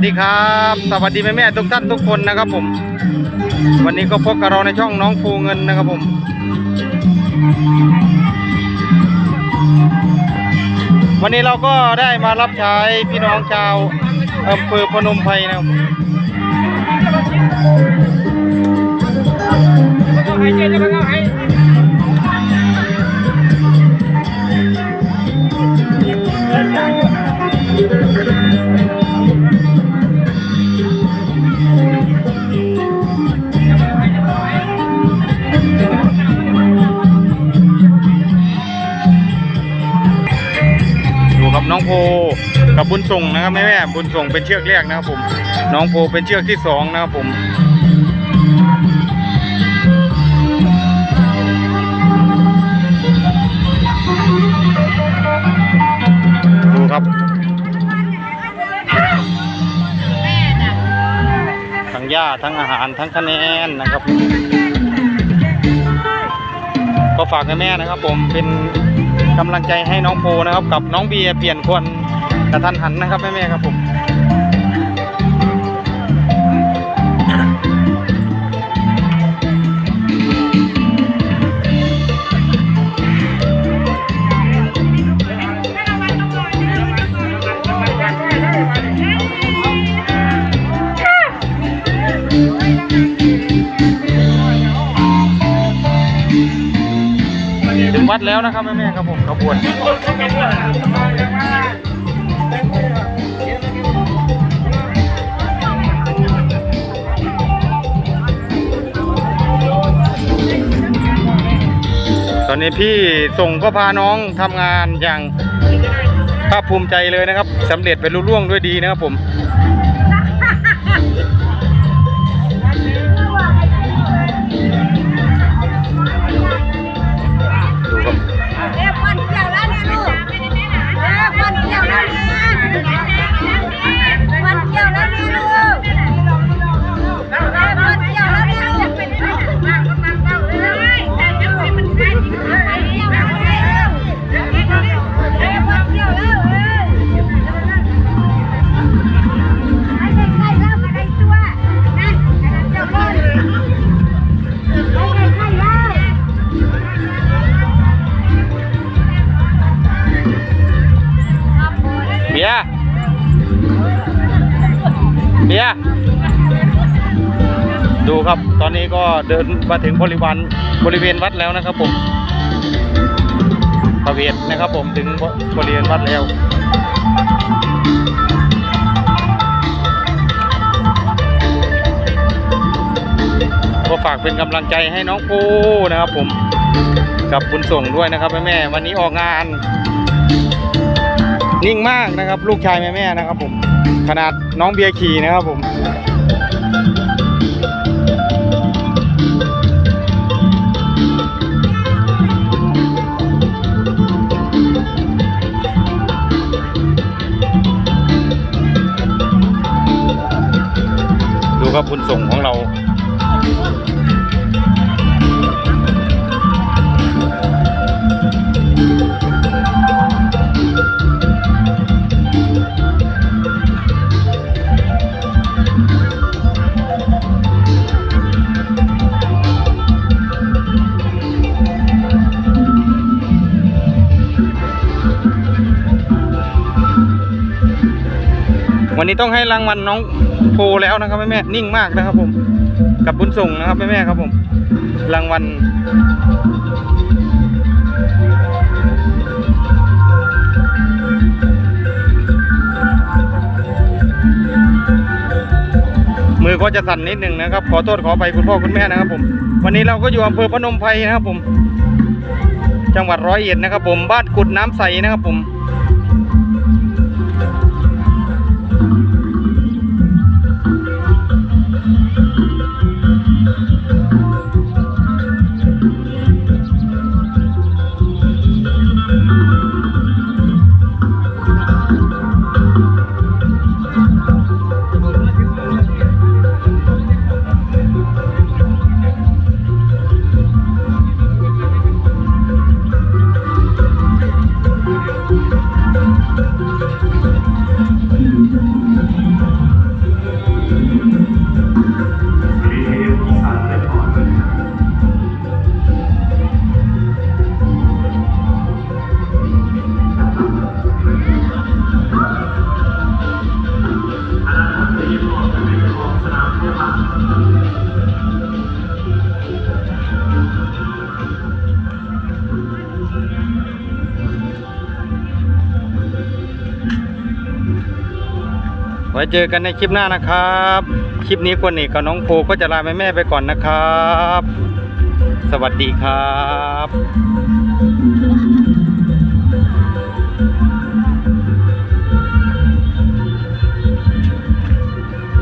วัสดีครับ สวัสดีแม่แม่ทุกท่านทุกคนนะครับผม วันนี้ก็พบกับเราในช่องน้องภูเงินนะครับผม วันนี้เราก็ได้มารับใช้พี่น้องชาวอำเภอพนมไพรนะครับ น้องโพกับบุญส่งนะครับแม่แม่บุญส่งเป็นเชือกแรกนะครับผม น้องโพเป็นเชือกที่สองนะครับผมดูครับทั้งหญ้าทั้งอาหารทั้งคะแนนนะครับ ก็ฝากแม่นะครับผมเป็น กำลังใจให้น้องโพนะครับ กับน้องเบียร์เปลี่ยนคนกระทันหันนะครับแม่ๆครับผม วัดแล้วนะครับแม่ๆครับผมขบวนตอนนี้พี่ส่งก็พาน้องทำงานอย่างภาคภูมิใจเลยนะครับสำเร็จไปรุ่ร่วงด้วยดีนะครับผม เบียดูครับตอนนี้ก็เดินมาถึงบริวารบริเวณวัดแล้วนะครับผมพระเวทนะครับผมถึงบริเวณวัดแล้วก็ฝากเป็นกำลังใจให้น้องปูนะครับผมกับคุณส่งด้วยนะครับแม่ๆวันนี้ออกงาน นิ่งมากนะครับ ลูกชายแม่แม่นะครับผม ขนาดน้องเบียร์ขี่นะครับผมดูครับคุณส่งของเรา วันนี้ต้องให้รางวัลน้องโพแล้วนะครับแม่แม่นิ่งมากนะครับ ผม กับบุญส่งนะครับแม่แม่ครับผม รางวัลมือก็จะสั่นนิดหนึ่งนะครับ ขอโทษขอไปคุณพ่อคุณแม่นะครับ ผม วันนี้เราก็อยู่อำเภอพนมไพรนะครับผม จังหวัดร้อยเอ็ดนะครับ ผมบ้านกุดน้ำใสนะครับผม ไว้เจอกันในคลิปหน้านะครับ คลิปนี้กวนเอกกับน้องโพก็จะลาแม่แม่ไปก่อนนะครับ สวัสดีครับ